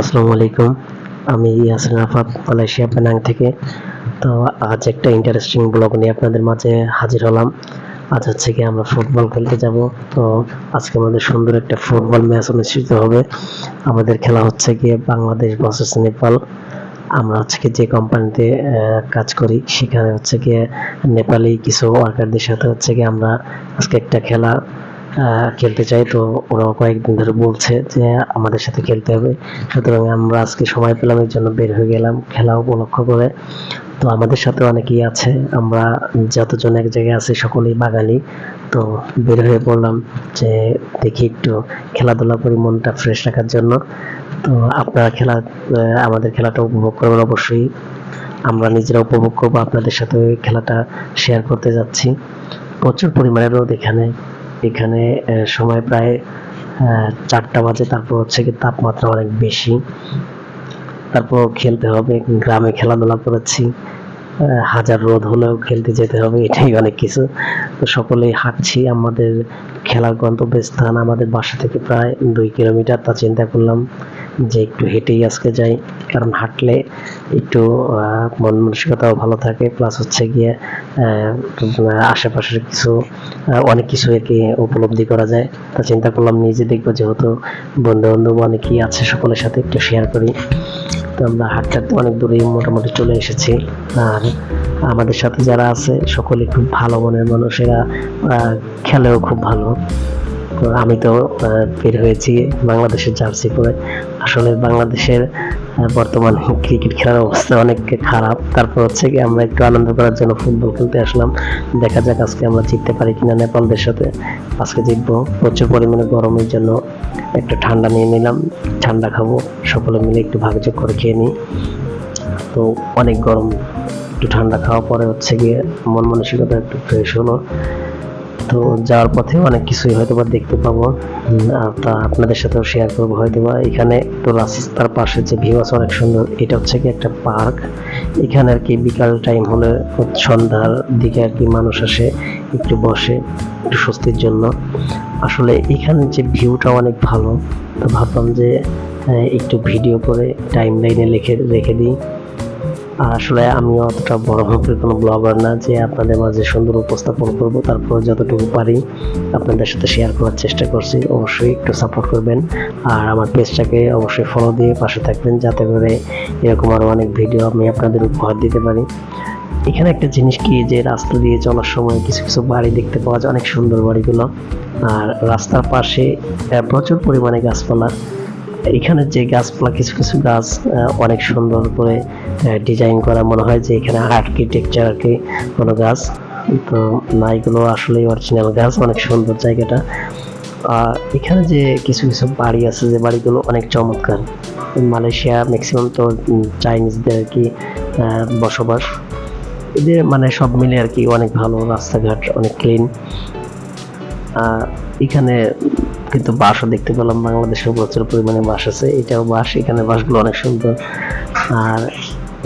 আসসালামু আলাইকুম। আমি ইয়াসিন আরাফাত মালয়েশিয়া পেনাং থেকে। তো আজ একটা ইন্টারেস্টিং ব্লগ নিয়ে আপনাদের মাঝে হাজির হলাম। আজ হচ্ছে কি আমরা ফুটবল খেলতে যাব। তো আজকে আমাদের সুন্দর একটা ফুটবল ম্যাচ অনুষ্ঠিত হবে। আমাদের খেলা হচ্ছে গিয়ে বাংলাদেশ ভার্সেস নেপাল। আমরা হচ্ছে কি যে কোম্পানিতে কাজ করি, সেখানে হচ্ছে গিয়ে নেপালি কিছু ওয়ার্কারদের সাথে হচ্ছে কি আমরা আজকে একটা খেলা খেলতে চাই, তো ওরা কয়েকদিন ধরে বলছে যে আমাদের সাথে খেলতে হবে। সুতরাং আমরা আজকে সময় পেলাম, এর জন্য বের হয়ে গেলাম খেলা উপলক্ষ করে। তো আমাদের সাথে অনেকেই আছে, আমরা যতজন এক জায়গায় আছি সকলেই বাঙালি। তো বের হয়ে পড়লাম যে দেখি একটু খেলাধুলা করি, মনটা ফ্রেশ রাখার জন্য। তো আপনারা খেলা আমাদের খেলাটা উপভোগ করবেন অবশ্যই। আমরা নিজেরা উপভোগ করব, আপনাদের সাথে খেলাটা শেয়ার করতে যাচ্ছি। প্রচুর পরিমাণে রোদ এখানে। এখানে সময় প্রায় চারটা বাজে, তারপর হচ্ছে কি তাপমাত্রা অনেক বেশি। তারপর খেলতে হবে, গ্রামে খেলাধুলা করেছি। হাজার রোদ হলেও খেলতে যেতে হবে, এটাই অনেক কিছু। তো সকলেই হাঁটছি, আমাদের খেলার গন্তব্যস্থান আমাদের বাসা থেকে প্রায় দুই কিলোমিটার, তা চিন্তা করলাম যে একটু হেঁটেই আজকে যাই, কারণ হাঁটলে একটু মন মানসিকতাও ভালো থাকে প্লাস হচ্ছে গিয়ে আশেপাশের কিছু অনেক কিছু আর কি উপলব্ধি করা যায়। তা চিন্তা করলাম নিজে দেখব, যেহেতু বন্ধু বান্ধব অনেকেই আছে, সকলের সাথে একটু শেয়ার করি। তো আমরা হাঁটতে অনেক দূরে মোটামুটি চলে এসেছি। আর আমাদের সাথে যারা আছে, সকলে খুব ভালো মনের মানুষেরা খেলেও খুব ভালো। আমি তো বের হয়েছি বাংলাদেশের জার্সি পরে। আসলে বাংলাদেশের বর্তমান ক্রিকেট খেলার অবস্থা অনেক খারাপ। তারপর হচ্ছে কি আমরা একটু আনন্দ করার জন্য ফুটবল খেলতে আসলাম। দেখা যাক আজকে আমরা জিততে পারি কিনা নেপালদের সাথে। আজকে জিতবো। প্রচুর পরিমাণে গরমের জন্য একটা ঠান্ডা নিয়ে নিলাম। ঠান্ডা খাব। সকলে মিলে একটু ভাগযোগ করে খেয়ে নিই। তো অনেক গরম, একটু ঠান্ডা খাওয়ার পরে হচ্ছে গিয়ে মন মানসিকতা একটু ফ্রেশ হলো। তো যাওয়ার পথে অনেক কিছুই হয়তো বা দেখতে পাবো। তা আপনাদের সাথেও শেয়ার করব। হয়তো বা এখানে তো রাস্তার পাশে যে ভিউ আছে অনেক সুন্দর। এটা হচ্ছে কি একটা পার্ক এখানে আর কি বিকাল টাইম হলে সন্ধ্যার দিকে আর কি মানুষ আসে, একটু বসে, একটু স্বস্তির জন্য। আসলে এখানে যে ভিউটা অনেক ভালো, তো ভাবলাম যে একটু ভিডিও করে টাইম লাইনে লিখে, রেখে দিই। আসলে আমি অতটা বড় মাপের কোনো ব্লগার না যে আপনাদের মাঝে সুন্দর উপস্থাপন করব, তারপর যতটুকু পারি আপনাদের সাথে শেয়ার করার চেষ্টা করছি। অবশ্যই একটু সাপোর্ট করবেন আর আমার পেজটাকে অবশ্যই ফলো দিয়ে পাশে থাকবেন যাতে করে এরকম আরও অনেক ভিডিও আমি আপনাদের উপহার দিতে পারি। এখানে একটা জিনিস কি যে রাস্তা দিয়ে চলার সময় কিছু কিছু বাড়ি দেখতে পাওয়া যায়, অনেক সুন্দর বাড়িগুলো। আর রাস্তার পাশে প্রচুর পরিমাণে গাছপালা। এখানে যে গাছপালা কিছু কিছু গাছ অনেক সুন্দর করে ডিজাইন করা মনে হয় যে এখানে আর্কিটেকচার আর কি কোনো গাছ। তো না, এগুলো আসলে অরিজিনাল গাছ, অনেক সুন্দর জায়গাটা। আর এখানে যে কিছু কিছু বাড়ি আছে, যে বাড়িগুলো অনেক চমৎকার। মালয়েশিয়া ম্যাক্সিমাম তো চাইনিজদের আর কি বসবাস। এদের মানে সব মিলে আর কি অনেক ভালো, রাস্তাঘাট অনেক ক্লিন এখানে কিন্তু বাঁশও দেখতে পেলাম বাংলাদেশেও প্রচুর পরিমাণে বাঁশ আছে। এটাও বাঁশ এখানে বাসগুলো অনেক সুন্দর। আর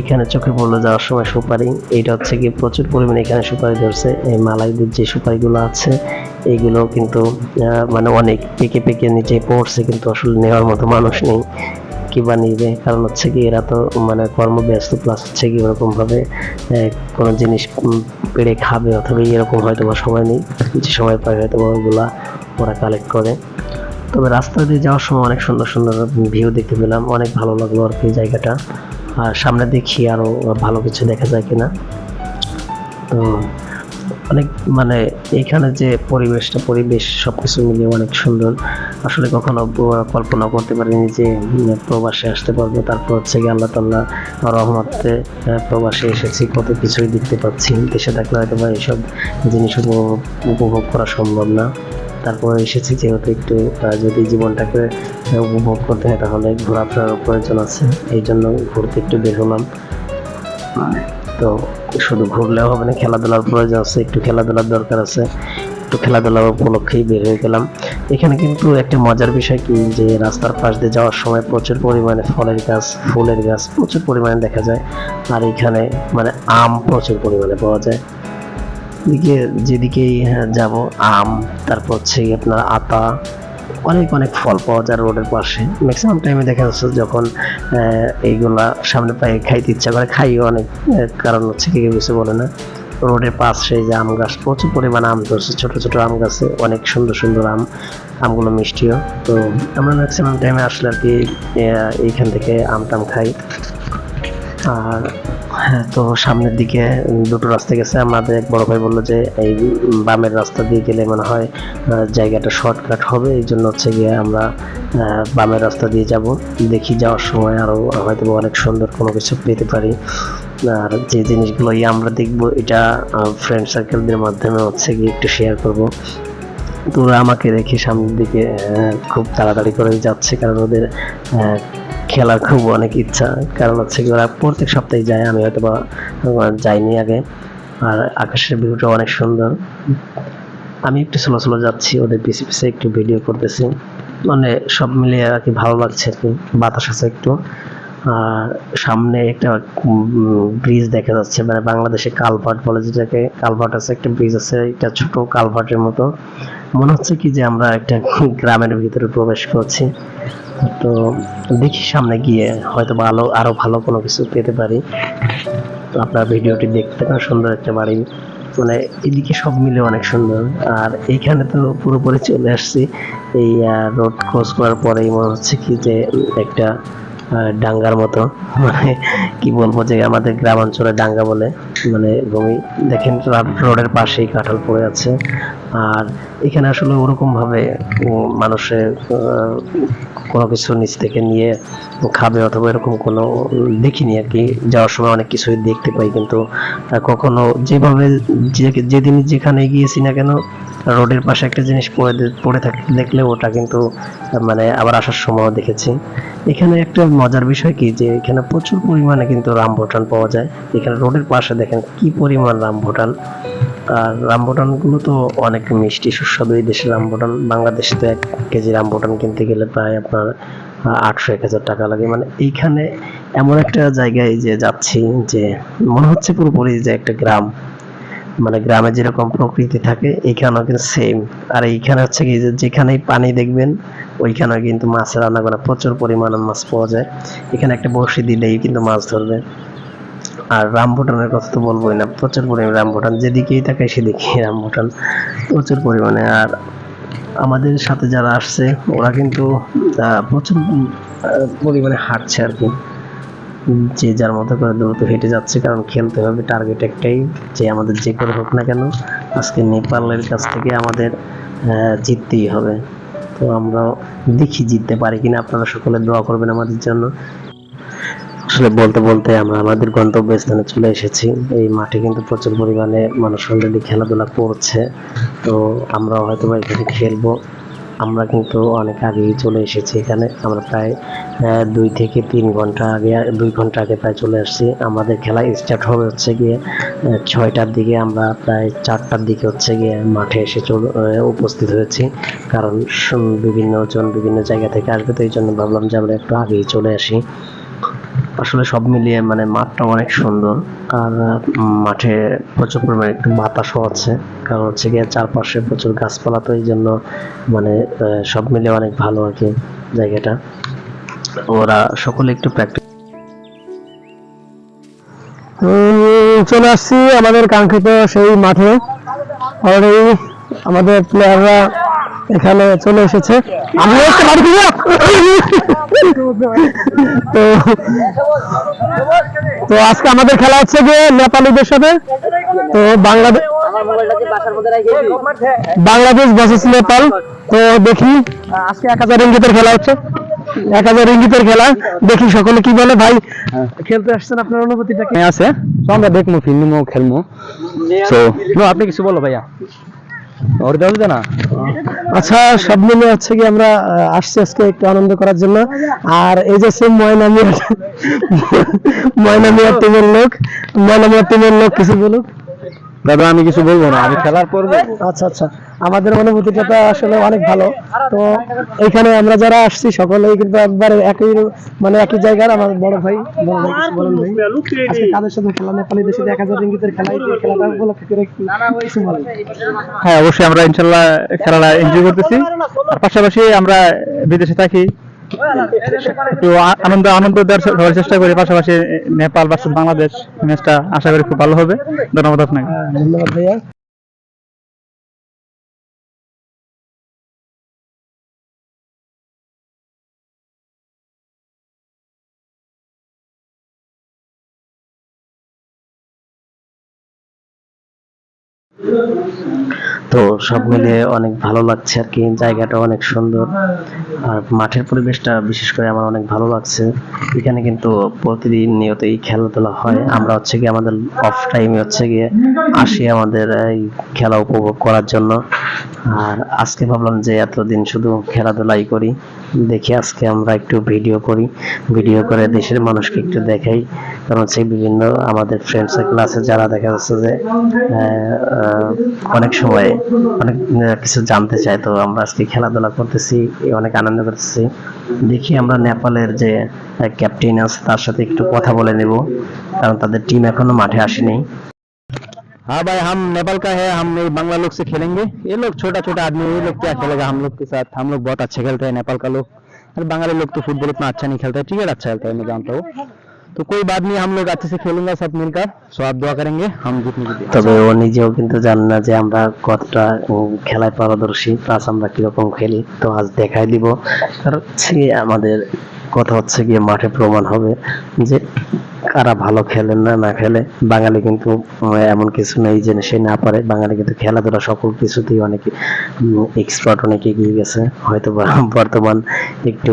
এখানে চোখে পড়লে যাওয়ার সময় সুপারি, এটা হচ্ছে কি প্রচুর পরিমাণে এখানে সুপারি ধরছে। এই মালাইদের যে সুপারিগুলো আছে এগুলো কিন্তু মানে অনেক পেকে পেকে নিচে পড়ছে, কিন্তু আসলে নেওয়ার মতো মানুষ নেই। কি বা নিবে কারণ হচ্ছে কি এরা তো মানে কর্মব্যস্ত প্লাস হচ্ছে কি ওরকম ভাবে আহ, কোনো জিনিস পেড়ে খাবে অথবা এরকম হয়তো বা সময় নেই। যে সময় পায় হয়তো বা ওইগুলা ওরা কালেক্ট করে। তবে রাস্তা দিয়ে যাওয়ার সময় অনেক সুন্দর সুন্দর ভিউ দেখতে পেলাম। অনেক ভালো লাগল আর কি জায়গাটা। আর সামনে দেখি আরও ভালো কিছু দেখা যায় কিনা? তো অনেক মানে এখানে যে পরিবেশটা, পরিবেশ সবকিছু মিলিয়ে অনেক সুন্দর। আসলে কখনো কল্পনা করতে পারিনি যে প্রবাসে আসতে পারব। তারপর হচ্ছে গিয়ে আল্লাহ তাল্লাহ রহমতে প্রবাসে এসেছি। কত কিছুই দেখতে পাচ্ছি। দেশে থাকলে হয়তো বা এইসব জিনিস উপভোগ করা সম্ভব না। তারপর এসেছি যেহেতু একটু যদি জীবনটাকে উপভোগ করতে হয় তাহলে ঘোরাফেরার প্রয়োজন আছে। এই জন্য ঘুরতে একটু বের হলাম। তো শুধু ঘুরলেও হবে না খেলাধুলার প্রয়োজন আছে একটু খেলাধুলার দরকার আছে। একটু খেলাধুলার উপলক্ষেই বের হয়ে গেলাম। এখানে কিন্তু একটা মজার বিষয় কি যে রাস্তার পাশ দিয়ে যাওয়ার সময় প্রচুর পরিমাণে ফলের গাছ ফুলের গাছ প্রচুর পরিমাণে দেখা যায়। আর এখানে মানে আম প্রচুর পরিমাণে পাওয়া যায়। যেদিকেই হ্যাঁ, যাব আম তারপর হচ্ছে আপনার আতা অনেক অনেক ফল পাওয়া যায় রোডের পাশে। ম্যাক্সিমাম টাইমে দেখা যাচ্ছে যখন এইগুলা সামনে পায়ে খাইতে ইচ্ছা করে, খাইও অনেক কারণ হচ্ছে কি কিছু বলে না। রোডের পাশে যে আম গাছ, প্রচুর পরিমাণে আম ধরছে, ছোট ছোট আম গাছে, অনেক সুন্দর সুন্দর আম, আমগুলো মিষ্টিও। তো আমরা ম্যাক্সিমাম টাইমে আসলে আর কি এইখান থেকে আম টাম খাই। আর হ্যাঁ তো সামনের দিকে দুটো রাস্তা গেছে। আমাদের এক বড় ভাই বলল যে, এই বামের রাস্তা দিয়ে গেলে মনে হয় জায়গাটা শর্টকাট হবে। এই জন্য হচ্ছে গিয়ে আমরা বামের রাস্তা দিয়ে যাব। দেখি যাওয়ার সময় আরও হয়তো অনেক সুন্দর কোনো কিছু পেতে পারি। আর যে জিনিসগুলো আমরা দেখব, এটা ফ্রেন্ড সার্কেলদের মাধ্যমে হচ্ছে গিয়ে একটু শেয়ার করব। তো ওরা আমাকে দেখে সামনের দিকে খুব তাড়াতাড়ি করে যাচ্ছে, কারণ ওদের খেলার খুব অনেক ইচ্ছা। কারণ হচ্ছে কি ওরা প্রত্যেক সপ্তাহে যায়, আমি হয়তো বা যাইনি আগে। আর আকাশের ভিউটা অনেক সুন্দর। আমি একটু স্লো স্লো যাচ্ছি, ওদের পিছে পিছে একটু ভিডিও করতেছি। মানে সব মিলিয়ে আর কি ভালো লাগছে আর কি, বাতাস আছে একটু। আর সামনে একটা ব্রিজ দেখা যাচ্ছে মানে বাংলাদেশে কালভার্ট বলে যেটাকে, কালভার্ট আছে, একটা ব্রিজ আছে, একটা ছোট কালভার্টের মতো। মনে হচ্ছে কি যে আমরা একটা গ্রামের ভিতরে প্রবেশ করছি। তো দেখি সামনে গিয়ে হয়তো ভালো আরও ভালো কোনো কিছু পেতে পারি। তো আপনার ভিডিওটি দেখতে না সুন্দর একটা বাড়ি। মানে এদিকে সব মিলে অনেক সুন্দর। আর এইখানে তো পুরোপুরি চলে আসছি। এই রোড ক্রস করার পরেই মনে হচ্ছে কি যে একটা ডাঙ্গার মতো। মানে কি বলব যে আমাদের গ্রামাঞ্চলে ডাঙ্গা বলে মানে ভূমি। দেখেন রোডের পাশেই কাঁঠাল পড়ে আছে। আর এখানে আসলে ওরকম ভাবে মানুষের কোনো কিছু নিচ থেকে নিয়ে খাবে অথবা এরকম কোনো দেখিনি আর কি। যাওয়ার সময় অনেক কিছুই দেখতে পাই, কিন্তু কখনো যেভাবে যেদিন যেখানে গিয়েছি না কেন রোডের পাশে একটা জিনিস পড়ে পড়ে থাকতে দেখলে ওটা কিন্তু মানে আবার আসার সময় দেখেছি। এখানে একটা মজার বিষয় কি যে, এখানে প্রচুর পরিমাণে কিন্তু রামভুটান পাওয়া যায়। এখানে রোডের পাশে দেখেন কি পরিমাণ রামভুটান আর রামভুটানগুলো তো অনেক মিষ্টি, সুস্বাদু। এই দেশের রামভুটান বাংলাদেশে তো এক কেজি রামভুটান কিনতে গেলে প্রায় আপনার আটশো, এক হাজার টাকা লাগে। মানে এইখানে এমন একটা জায়গায় যে যাচ্ছি যে মনে হচ্ছে পুরোপুরি যে একটা গ্রাম। মানে গ্রামে যেরকম প্রকৃতি থাকে, এইখানেও কিন্তু সেম আর এইখানে হচ্ছে কি যে যেখানেই পানি দেখবেন, ওইখানেও কিন্তু মাছের আনাগোনা প্রচুর পরিমাণে মাছ পাওয়া যায়। এখানে একটা বড়শি দিলেই কিন্তু মাছ ধরবে। আর রামভুটানের কথা তো বলবোই না, প্রচুর পরিমাণে রামভুটান, যেদিকেই তাকাই সেদিকেই রামভুটান, প্রচুর পরিমাণে। আর আমাদের সাথে যারা আসছে, ওরা কিন্তু প্রচুর পরিমাণে হাঁটছে আর কি। যে যার মতো করে দ্রুত হেঁটে যাচ্ছে, কারণ খেলতে হবে। টার্গেট একটাই, যে আমাদের যে করে হোক না কেন, আজকে নেপালের কাছ থেকে আমাদের জিততেই হবে। তো আমরা দেখি জিততে পারি কিনা, আপনারা সকলে দোয়া করবেন আমাদের জন্য। আসলে বলতে বলতে আমরা আমাদের গন্তব্যস্থানে চলে এসেছি। এই মাঠে কিন্তু প্রচুর পরিমাণে মানুষ অলরেডি খেলাধুলা করছে। তো আমরাও হয়তো বা এখানে খেলব। আমরা কিন্তু অনেক আগেই চলে এসেছি এখানে। আমরা প্রায় দুই থেকে তিন ঘণ্টা আগে, দুই ঘণ্টা আগে প্রায় চলে আসছি। আমাদের খেলা স্টার্ট হবে হচ্ছে গিয়ে ছয়টার দিকে। আমরা প্রায় চারটার দিকে হচ্ছে গিয়ে মাঠে এসে উপস্থিত হয়েছি। কারণ বিভিন্ন জন বিভিন্ন জায়গা থেকে আসবে, তো এই জন্য ভাবলাম যে আমরা একটু আগেই চলে আসি। আসলে সব মিলিয়ে মানে মাঠটা অনেক সুন্দর। আর মাঠে প্রচুর পরিমাণে একটু বাতাসও আছে। কারণ হচ্ছে গিয়ে চারপাশে প্রচুর গাছপালা তো এই জন্য মানে সব মিলিয়ে অনেক ভালো আর কি জায়গাটা। ওরা সকলে একটু প্র্যাকটিস চলে আসছি আমাদের কাঙ্ক্ষিত সেই মাঠে। আমাদের প্লেয়াররা এখানে চলে এসেছে। আমি একটা বাড়ি দিব। তো তো আজকে আমাদের খেলা হচ্ছে গিয়ে নেপালিদের সাথে। তো বাংলাদেশ বাংলাদেশ ভার্সেস নেপাল। তো দেখি আজকে এক হাজার ইঙ্গিতের খেলা হচ্ছে। এক হাজার ইঙ্গিতের খেলা। দেখি সকলে কি বলে। ভাই খেলতে আসছেন আপনার অনুভূতিটা কি? আছে। তো আমরা দেখব ফিল্মও খেলব। তো আপনি কিছু বলো ভাইয়া। ওর দেওয়া না? আচ্ছা সব মিলে হচ্ছে কি আমরা আসছি আজকে একটু আনন্দ করার জন্য। আর এই যে সেম ময়না মিয়া ময়না মিয়া টিমের লোক, ময়না মিয়া টিমের লোক, কিছু বলুক। দাদা আমি কিছু বলব না আমি খেলার পর আচ্ছা আচ্ছা। আমাদের অনুভূতিটা তো আসলে অনেক ভালো। তো এখানে আমরা যারা আসছি সকলেই কিন্তু একবারে একই মানে একই জায়গার আমার বড় ভাই বড় ভাই কিছু বলেন ভাই আজকে কাদের সাথে খেলা নেপালিদের সাথে এক হাজার রিঙ্গিতের খেলা এই খেলাটা উপলক্ষে করে কিছু বলেন। হ্যাঁ অবশ্যই আমরা ইনশাল্লাহ খেলাটা এনজয় করতেছি। আর পাশাপাশি আমরা বিদেশে থাকি। আ- আনন্দ আনন্দ দেওয়ার চেষ্টা করি। পাশাপাশি নেপাল ভার্সেস বাংলাদেশ ম্যাচটা আশা করি খুব ভালো হবে। ধন্যবাদ আপনাকে। হ্যাঁ, ধন্যবাদ ভাইয়া। তো সব মিলিয়ে অনেক ভালো লাগছে আর কি জায়গাটা অনেক সুন্দর। আর মাঠের পরিবেশটা বিশেষ করে আমার অনেক ভালো লাগছে। এখানে কিন্তু প্রতিদিন নিয়তই খেলাধুলা হয়। আমরা হচ্ছে গিয়ে আমাদের অফ টাইমে হচ্ছে গিয়ে আসি আমাদের এই খেলা উপভোগ করার জন্য। আর আজকে ভাবলাম যে এতদিন শুধু খেলাধুলাই করি। দেখি আজকে আমরা একটু ভিডিও করি। ভিডিও করে দেশের মানুষকে একটু দেখাই। কারণ হচ্ছে বিভিন্ন আমাদের ফ্রেন্ড সার্কেল আছে যারা দেখা যাচ্ছে যে অনেক সময় অনেক আহ, কিছু জানতে চায় তো আমরা আজকে খেলাধুলা করতেছি এই অনেক আনন্দ করতেছি দেখি আমরা নেপালের যে ক্যাপ্টেন আছে তার সাথে একটু কথা বলে নেব কারণ তাদের টিম এখনো মাঠে আসেনি हाँ भाई हम नेपाल का है हम ये बांग्ला लोग से खेलेंगे ये लोग छोटा छोटा आदमी ये लोग क्या खेलेगा हम लोग के साथ हम लोग बहुत अच्छे खेलते हैं नेपाल का लोग और बंगाली लोग तो फुटबॉल इतना अच्छा नहीं खेलता है क्रिकेट अच्छा खेलता है मैं जानता हूँ तो कोई बात नहीं हम लोग अच्छे से खेलेंगे सब मिलकर सो आप दुआ करेंगे हम जीतने की তবে ও নিজেও কিন্তু জানে না যে আমরা কতটা উম, খেলায় পারদর্শী প্লাস আমরা কিরকম খেলি তো আজ দেখাই দিব কারণ হচ্ছে গিয়ে আমাদের কথা হচ্ছে গিয়ে মাঠে প্রমাণ হবে যে কারা ভালো খেলেন না না খেলে বাঙালি কিন্তু এমন কিছু নেই যে সে না পারে। বাঙালি কিন্তু খেলাধুলা সকল কিছুতেই অনেক এক্সপার্ট অনেক এগিয়ে গেছে। হয়তো বর্তমান একটু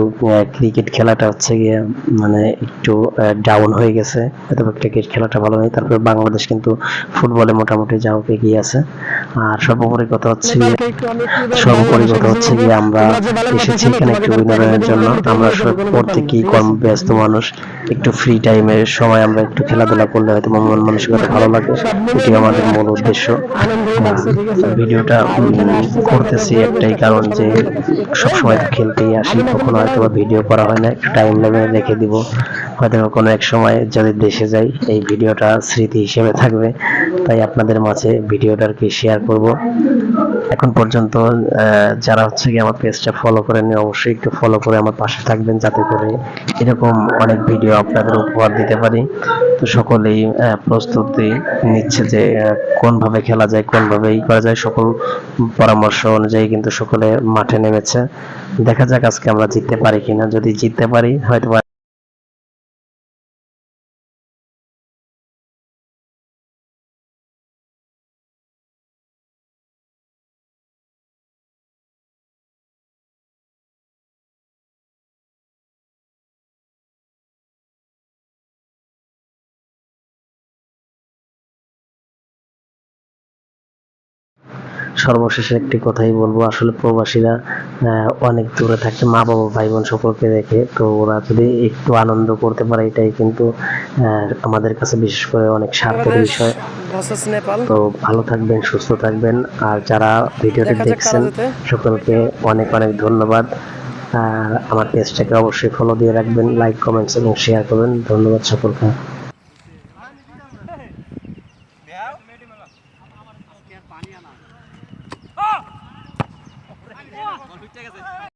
ক্রিকেট খেলাটা হচ্ছে গিয়ে মানে একটু ডাউন হয়ে গেছে। হয়তো ক্রিকেট খেলাটা ভালো নেই। তারপরে বাংলাদেশ কিন্তু ফুটবলে মোটামুটি যাও এগিয়ে আছে। আর সর্বোপরি কথা হচ্ছে গিয়ে সর্বোপরি কথা হচ্ছে গিয়ে আমরা এসেছি এখানে একটু বিনোদনের জন্য। আমরা প্রত্যেকেই কর্মব্যস্ত মানুষ। একটু ফ্রি টাইমের সময় আমরা একটু খেলাধুলা করলে হয়তো মন মানসিকতা ভালো লাগে। এটি আমাদের মূল উদ্দেশ্য। ভিডিওটা করতেছি একটাই কারণ যে সবসময় তো খেলতেই আসি, কখনো হয়তো ভিডিও করা হয় না, একটু টাইম লেগে রেখে দিব। হয়তো কোনো এক সময় যদি দেশে যাই, এই ভিডিওটা স্মৃতি হিসেবে থাকবে। তাই আপনাদের মাঝে ভিডিওটা আর কি শেয়ার করব। এখন পর্যন্ত যারা হচ্ছে কি আমার পেজটা ফলো করেনি অবশ্যই একটু ফলো করে আমার পাশে থাকবেন যাতে করে এরকম অনেক ভিডিও আপনাদের উপহার দিতে পারি। তো সকলেই প্রস্তুতি নিচ্ছে যে কোনভাবে খেলা যায়, কোনভাবে ই করা যায়, সকল পরামর্শ অনুযায়ী কিন্তু সকলে মাঠে নেমেছে। দেখা যাক আজকে আমরা জিততে পারি কিনা। যদি জিততে পারি হয়তো সর্বশেষে একটি কথাই বলব। আসলে প্রবাসীরা অনেক দূরে থাকে মা বাবা ভাই বোন সকলকে দেখে। তো ওরা যদি একটু আনন্দ করতে পারে এটাই কিন্তু আমাদের কাছে বিশেষ করে অনেক স্বার্থের বিষয়। তো ভালো থাকবেন সুস্থ থাকবেন। আর যারা ভিডিওটি দেখা দেখছেন সকলকে অনেক অনেক ধন্যবাদ। আর আমার পেজটাকে অবশ্যই ফলো দিয়ে রাখবেন লাইক কমেন্টস এবং শেয়ার করবেন। ধন্যবাদ সকলকে। ঘুরতে গেছে